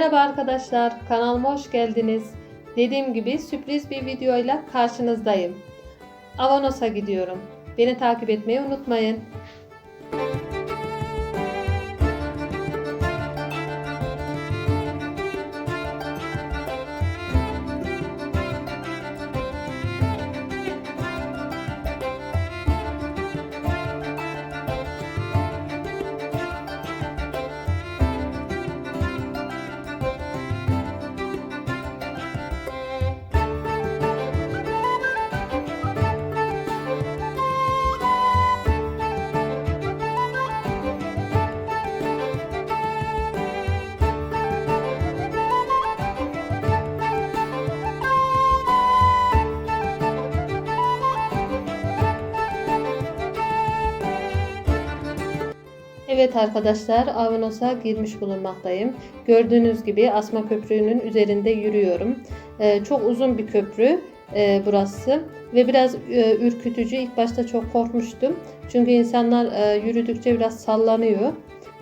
Merhaba arkadaşlar, kanalıma hoş geldiniz. Dediğim gibi sürpriz bir videoyla karşınızdayım. Avanos'a gidiyorum. Beni takip etmeyi unutmayın. Evet arkadaşlar, Avanos'a girmiş bulunmaktayım. Gördüğünüz gibi Asma Köprü'nün üzerinde yürüyorum. Ee, çok uzun bir köprü e, burası ve biraz e, ürkütücü. İlk başta çok korkmuştum. Çünkü insanlar e, yürüdükçe biraz sallanıyor.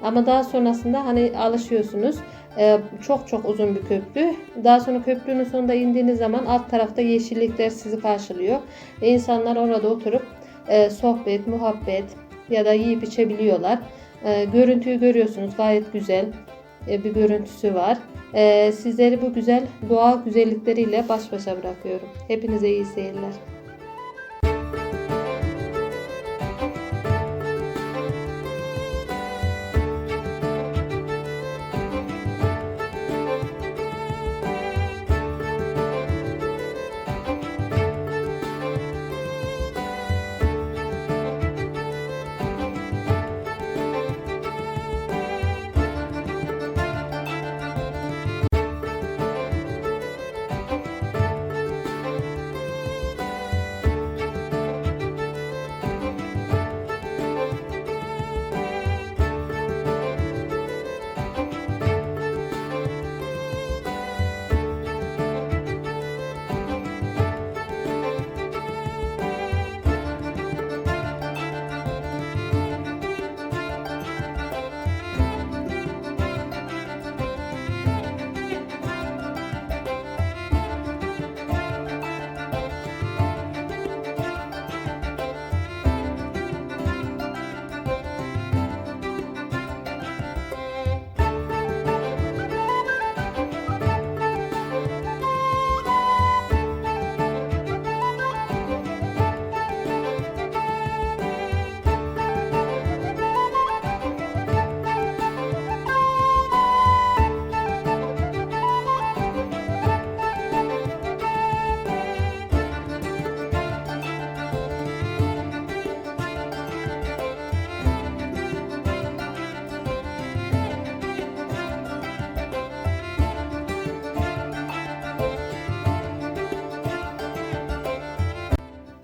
Ama daha sonrasında hani alışıyorsunuz. Ee, çok çok uzun bir köprü. Daha sonra köprünün sonunda indiğiniz zaman alt tarafta yeşillikler sizi karşılıyor. Ve insanlar orada oturup e, sohbet, muhabbet ya da yiyip içebiliyorlar. E, görüntüyü görüyorsunuz gayet güzel e, bir görüntüsü var. E, sizleri bu güzel doğa güzellikleriyle baş başa bırakıyorum. Hepinize iyi seyirler.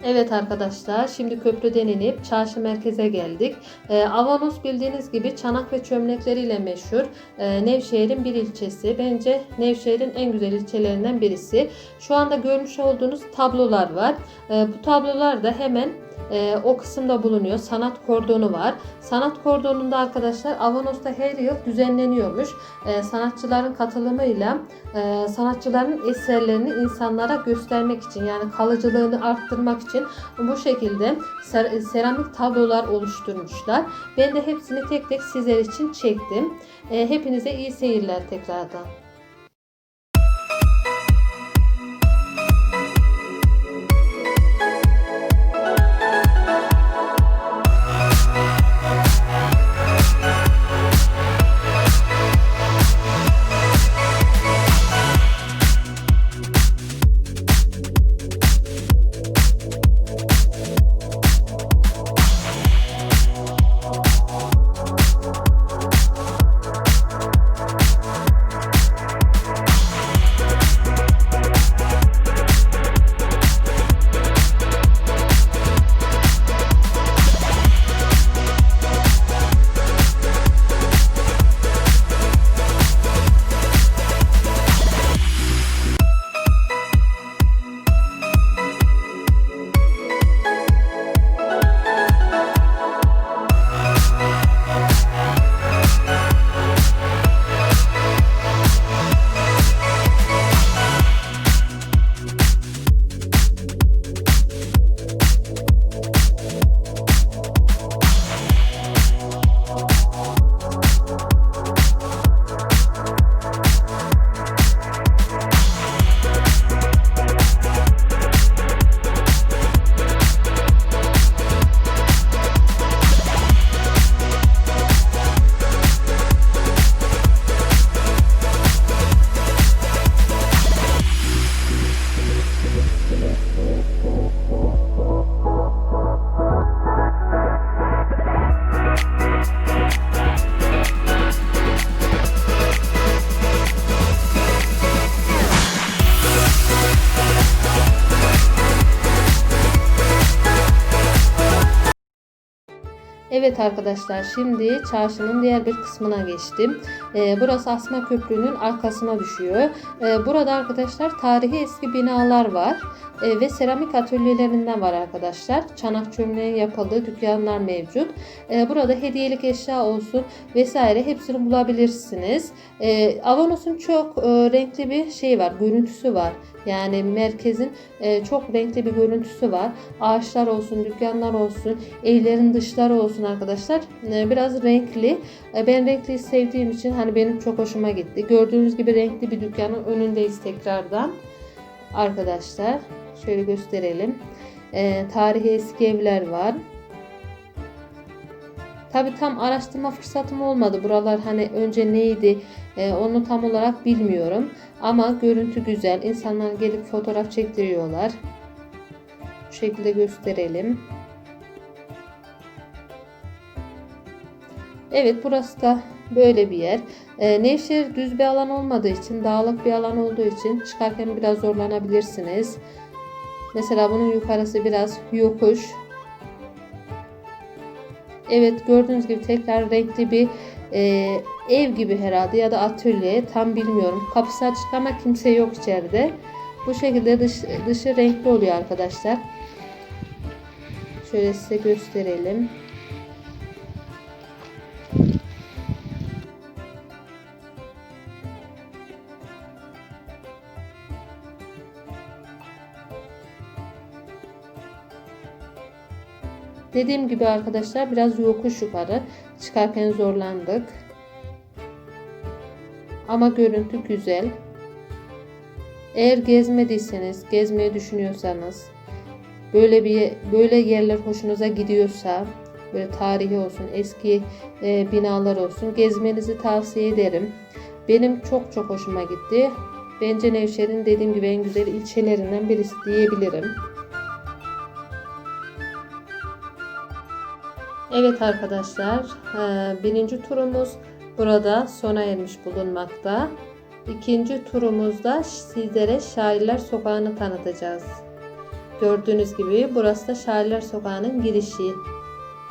Evet arkadaşlar şimdi köprüden inip çarşı merkeze geldik. Ee, Avanos bildiğiniz gibi çanak ve çömlekleriyle meşhur. Ee, Nevşehir'in bir ilçesi. Bence Nevşehir'in en güzel ilçelerinden birisi. Şu anda görmüş olduğunuz tablolar var. Ee, bu tablolar da hemen e, o kısımda bulunuyor. Sanat kordonu var. Sanat kordonunda arkadaşlar Avanos'ta her yıl düzenleniyormuş. E, sanatçıların katılımıyla e, sanatçıların eserlerini insanlara göstermek için yani kalıcılığını arttırmak için bu şekilde ser, seramik tablolar oluşturmuşlar. Ben de hepsini tek tek sizler için çektim. E, hepinize iyi seyirler tekrardan. Evet arkadaşlar şimdi çarşının diğer bir kısmına geçtim. Ee, burası Asma Köprü'nün arkasına düşüyor. Ee, burada arkadaşlar tarihi eski binalar var. Ee, ve seramik atölyelerinden var arkadaşlar. Çanak çömleği yapıldığı dükkanlar mevcut. Ee, burada hediyelik eşya olsun vesaire hepsini bulabilirsiniz. Ee, Avanos'un çok e, renkli bir şey var, görüntüsü var. Yani merkezin e, çok renkli bir görüntüsü var. Ağaçlar olsun, dükkanlar olsun, evlerin dışları olsun arkadaşlar. E, biraz renkli. E, ben renkli sevdiğim için hani benim çok hoşuma gitti. Gördüğünüz gibi renkli bir dükkanın önündeyiz tekrardan. Arkadaşlar şöyle gösterelim. E, tarihi eski evler var. Tabi tam araştırma fırsatım olmadı. Buralar hani önce neydi e, onu tam olarak bilmiyorum. Ama görüntü güzel. İnsanlar gelip fotoğraf çektiriyorlar. Bu şekilde gösterelim. Evet burası da böyle bir yer. E, Nevşehir düz bir alan olmadığı için, dağlık bir alan olduğu için çıkarken biraz zorlanabilirsiniz. Mesela bunun yukarısı biraz yokuş. Evet gördüğünüz gibi tekrar renkli bir e, ev gibi herhalde ya da atölye tam bilmiyorum. Kapısı açık ama kimse yok içeride. Bu şekilde dış, dışı renkli oluyor arkadaşlar. Şöyle size gösterelim. Dediğim gibi arkadaşlar biraz yokuş yukarı çıkarken zorlandık. Ama görüntü güzel. Eğer gezmediyseniz, gezmeyi düşünüyorsanız, böyle bir böyle yerler hoşunuza gidiyorsa, böyle tarihi olsun, eski e, binalar olsun gezmenizi tavsiye ederim. Benim çok çok hoşuma gitti. Bence Nevşehir'in dediğim gibi en güzel ilçelerinden birisi diyebilirim. Evet arkadaşlar, e, birinci turumuz burada sona ermiş bulunmakta. İkinci turumuzda sizlere Şairler Sokağı'nı tanıtacağız. Gördüğünüz gibi burası da Şairler Sokağı'nın girişi.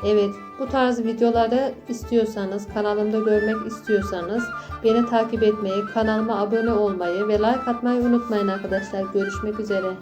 Evet, bu tarz videoları istiyorsanız, kanalımda görmek istiyorsanız beni takip etmeyi, kanalıma abone olmayı ve like atmayı unutmayın arkadaşlar. Görüşmek üzere.